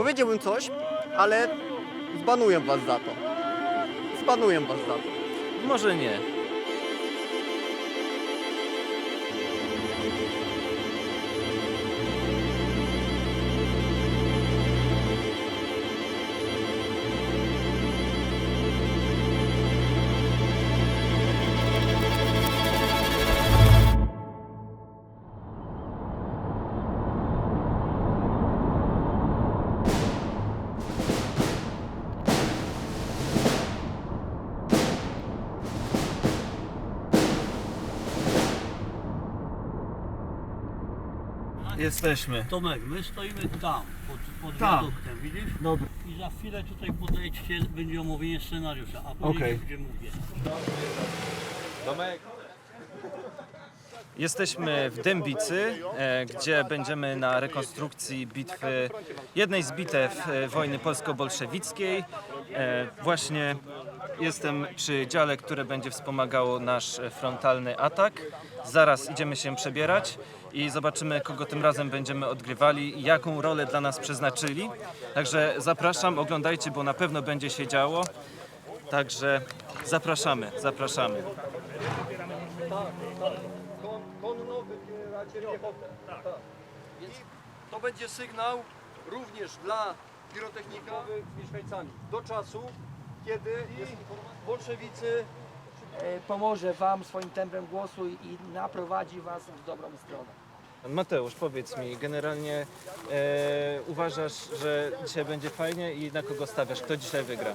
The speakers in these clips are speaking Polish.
Powiedziałbym coś, ale zbanuję was za to. Zbanuję was za to. Może nie. Jesteśmy. Tomek, my stoimy tam, pod, pod Tam. wiaduktem, widzisz? Dobra. I za chwilę tutaj podejdźcie, będzie omówienie scenariusza, a później Okej. będzie mówię. Jesteśmy w Dębicy, e, gdzie będziemy na rekonstrukcji bitwy, jednej z bitew e, wojny polsko-bolszewickiej. E, Właśnie jestem przy dziale, które będzie wspomagało nasz e, frontalny atak. Zaraz idziemy się przebierać i zobaczymy, kogo tym razem będziemy odgrywali i jaką rolę dla nas przeznaczyli. Także zapraszam, oglądajcie, bo na pewno będzie się działo. Także zapraszamy, zapraszamy. konno wybieracie piechotę. Tak. Więc to będzie sygnał również dla pirotechnika z mieszkańcami do czasu, kiedy jest. Bolszewicy pomoże Wam swoim tembrem głosu i naprowadzi Was w dobrą stronę. Mateusz, powiedz mi, generalnie e, uważasz, że dzisiaj będzie fajnie i na kogo stawiasz? Kto dzisiaj wygra?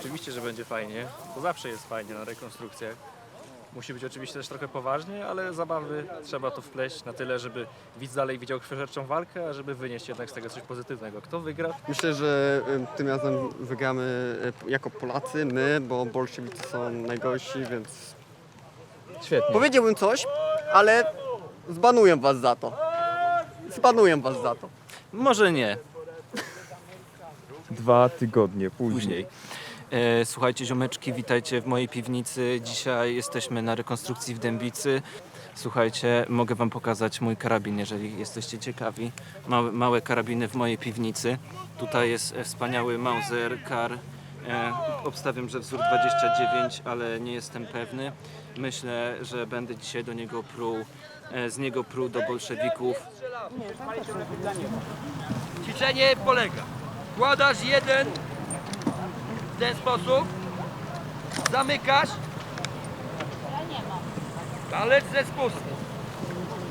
Oczywiście, że będzie fajnie. To zawsze jest fajnie na rekonstrukcjach. Musi być oczywiście też trochę poważnie, ale zabawy trzeba tu wpleść na tyle, żeby widz dalej widział krwiożerczą walkę, a żeby wynieść jednak z tego coś pozytywnego. Kto wygra? Myślę, że y, tym razem wygramy y, jako Polacy, my, bo bolszewicy są najgorsi, więc Świetnie. powiedziałbym coś, ale zbanuję was za to. Zbanuję was za to. Może nie. Dwa tygodnie później. E, słuchajcie, ziomeczki, witajcie w mojej piwnicy. Dzisiaj jesteśmy na rekonstrukcji w Dębicy. Słuchajcie, mogę wam pokazać mój karabin, jeżeli jesteście ciekawi. Małe, małe karabiny w mojej piwnicy. Tutaj jest e, wspaniały Mauser Kar. E, obstawiam, że wzór 29, ale nie jestem pewny. Myślę, że będę dzisiaj do niego pruł, z niego pruł do bolszewików. Ćwiczenie polega. Kładasz jeden w ten sposób, zamykasz, palec ze spustem.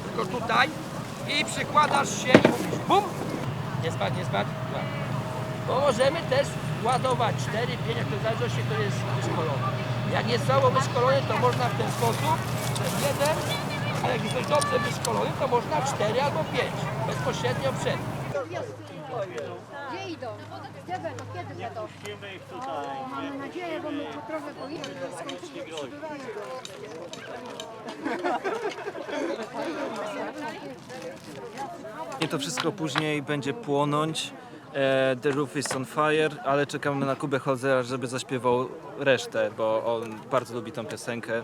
Tylko tutaj i przykładasz się i mówisz bum! Nie spadł, nie spadł. Dwa. Bo możemy też ładować 4, 5, jak to w zależności kto jest wyszkolony. Jak nie są wyszkolony, to można w ten sposób, przez jeden, a jak jesteś dobrze wyszkolony, to można 4 albo 5, bezpośrednio przed. Gdzie idą? Gdzie będą? Kiedy będą? O, mamy nadzieję, bo my tu trochę skończymy przybywają. I to wszystko później będzie płonąć. E, The Roof is on fire, ale czekamy na Kubę Holzera, żeby zaśpiewał resztę, bo on bardzo lubi tą piosenkę.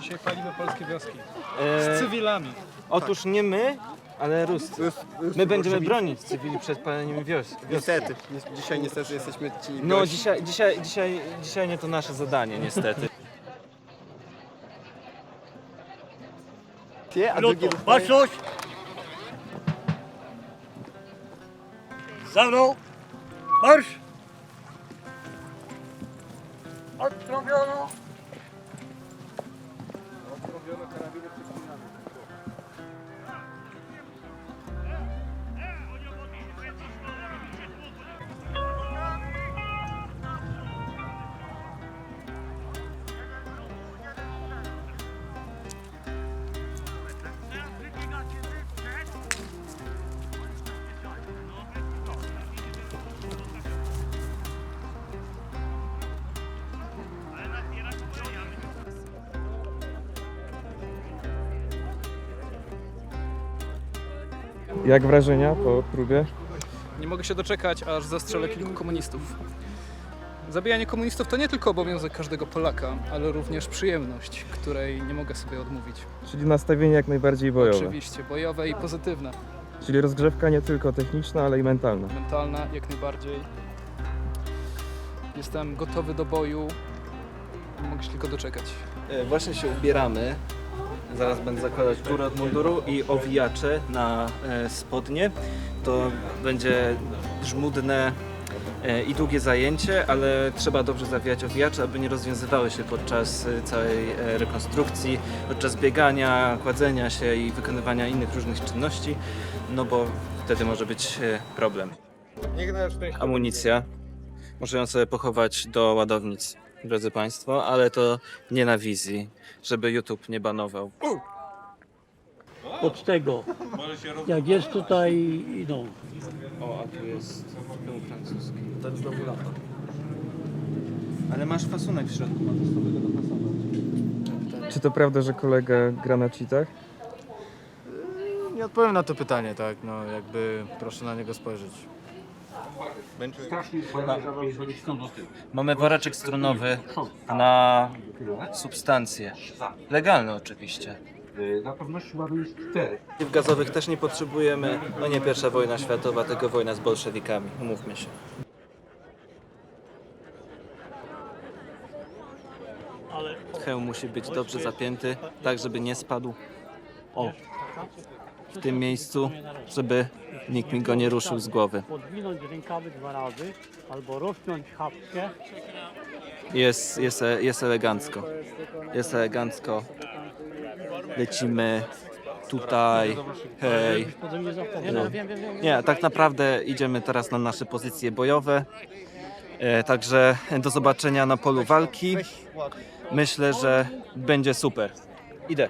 Dzisiaj palimy polskie wioski. E, Z cywilami. otóż nie my, ale Ruscy. My będziemy bronić cywili przed paleniem wios. Niestety, ni- dzisiaj niestety jesteśmy ci No gości. dzisiaj, dzisiaj, dzisiaj, dzisiaj nie to nasze zadanie niestety. Ty, a drugie to, dostaje- baczność! Za mną! Marsz! Odtrąbiono! Jak wrażenia po próbie? Nie mogę się doczekać, aż zastrzelę kilku komunistów. Zabijanie komunistów to nie tylko obowiązek każdego Polaka, ale również przyjemność, której nie mogę sobie odmówić. Czyli nastawienie jak najbardziej bojowe. Oczywiście, bojowe i pozytywne. Czyli rozgrzewka nie tylko techniczna, ale i mentalna. Mentalna jak najbardziej. Jestem gotowy do boju. Mogę się tylko doczekać. E, Właśnie się ubieramy. Zaraz będę zakładać górę od munduru i owijacze na e, spodnie. To będzie żmudne e, i długie zajęcie, ale trzeba dobrze zawijać owijacze, aby nie rozwiązywały się podczas e, całej rekonstrukcji, podczas biegania, kładzenia się i wykonywania innych różnych czynności, no bo wtedy może być problem. Amunicja. Muszę ją sobie pochować do ładownic, drodzy Państwo, ale to nie na wizji, żeby YouTube nie banował. Od tego, jak jest tutaj, no, O, a tu jest film francuski. To znowu lata. Ale masz fasunek w środku, możesz sobie go dopasować. Czy to prawda, że kolega gra na cheatach? Nie odpowiem na to pytanie, tak, no jakby proszę na niego spojrzeć. Mamy woreczek strunowy na substancje. Legalne oczywiście. Na pewności ładujesz cztery. W gazowych też nie potrzebujemy. No nie pierwsza wojna światowa, tylko wojna z bolszewikami. Umówmy się. Hełm musi być dobrze zapięty, tak żeby nie spadł. O, w tym miejscu, żeby nikt mi go nie ruszył z głowy. podwinąć rękawy dwa razy, albo rozpiąć chapkę. Jest, jest, jest elegancko. Jest elegancko. Lecimy tutaj. Hej. No. Nie, tak naprawdę idziemy teraz na nasze pozycje bojowe. E, Także do zobaczenia na polu walki. Myślę, że będzie super. Idę.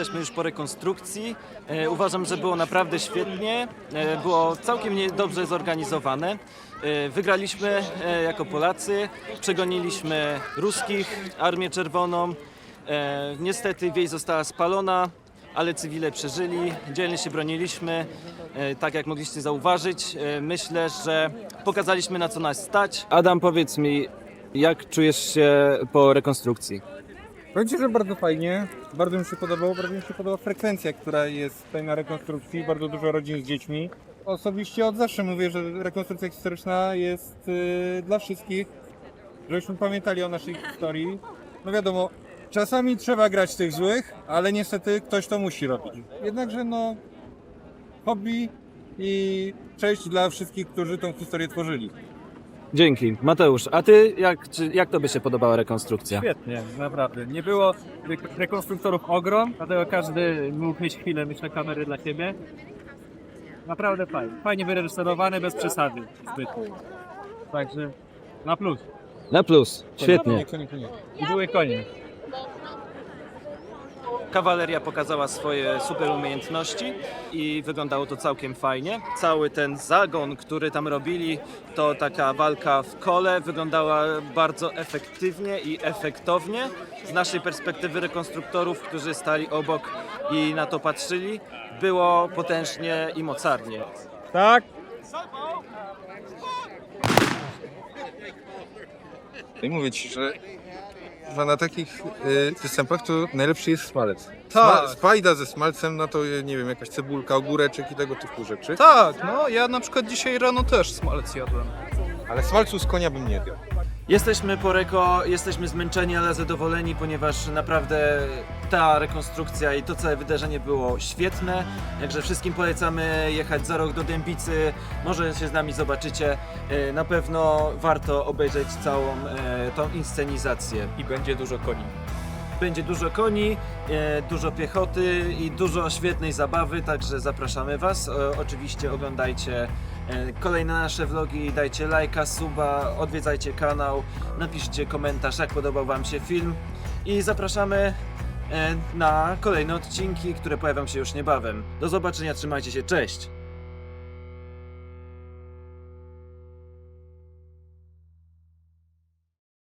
Jesteśmy już po rekonstrukcji. E, Uważam, że było naprawdę świetnie. E, Było całkiem dobrze zorganizowane. E, Wygraliśmy e, jako Polacy, przegoniliśmy ruskich, Armię Czerwoną. E, Niestety wieś została spalona, ale cywile przeżyli. Dzielnie się broniliśmy. E, Tak jak mogliście zauważyć, e, myślę, że pokazaliśmy na co nas stać. Adam, powiedz mi, jak czujesz się po rekonstrukcji? Powiem Ci, że bardzo fajnie, bardzo mi się podobało, bardzo mi się podoba frekwencja, która jest tutaj na rekonstrukcji, bardzo dużo rodzin z dziećmi. Osobiście od zawsze mówię, że rekonstrukcja historyczna jest y, dla wszystkich, żebyśmy pamiętali o naszej historii. No wiadomo, czasami trzeba grać tych złych, ale niestety ktoś to musi robić. Jednakże no, hobby i cześć dla wszystkich, którzy tą historię tworzyli. Dzięki. Mateusz, a ty jak, czy, jak tobie się podobała rekonstrukcja? Świetnie, naprawdę. Nie było re- rekonstruktorów ogrom, dlatego każdy mógł mieć chwilę, myślę, kamery dla siebie. Naprawdę fajnie. Fajnie wyreżyserowane, bez przesady zbytnio. Także na plus. Na plus. Świetnie. Konie, konie. I były konie. Kawaleria pokazała swoje super umiejętności i wyglądało to całkiem fajnie. Cały ten zagon, który tam robili, to taka walka w kole wyglądała bardzo efektywnie i efektownie. Z naszej perspektywy rekonstruktorów, którzy stali obok i na to patrzyli, było potężnie i mocarnie. Tak? I mówię ci, że, że na takich y, występach to najlepszy jest smalec. Tak. Sma, spajda ze smalcem, no to y, nie wiem, jakaś cebulka, ogóreczek i tego typu rzeczy. Tak, no ja na przykład dzisiaj rano też smalec jadłem. Ale smalcu z konia bym nie dał. Jesteśmy po reko, jesteśmy zmęczeni, ale zadowoleni, ponieważ naprawdę ta rekonstrukcja i to całe wydarzenie było świetne. Także wszystkim polecamy jechać za rok do Dębicy. Może się z nami zobaczycie. E, Na pewno warto obejrzeć całą e, tą inscenizację. I będzie dużo koni. Będzie dużo koni, e, dużo piechoty i dużo świetnej zabawy, także zapraszamy Was. Oczywiście oglądajcie kolejne nasze vlogi, dajcie lajka, suba, odwiedzajcie kanał, napiszcie komentarz, jak podobał Wam się film i zapraszamy e, na kolejne odcinki, które pojawią się już niebawem. Do zobaczenia, trzymajcie się, cześć!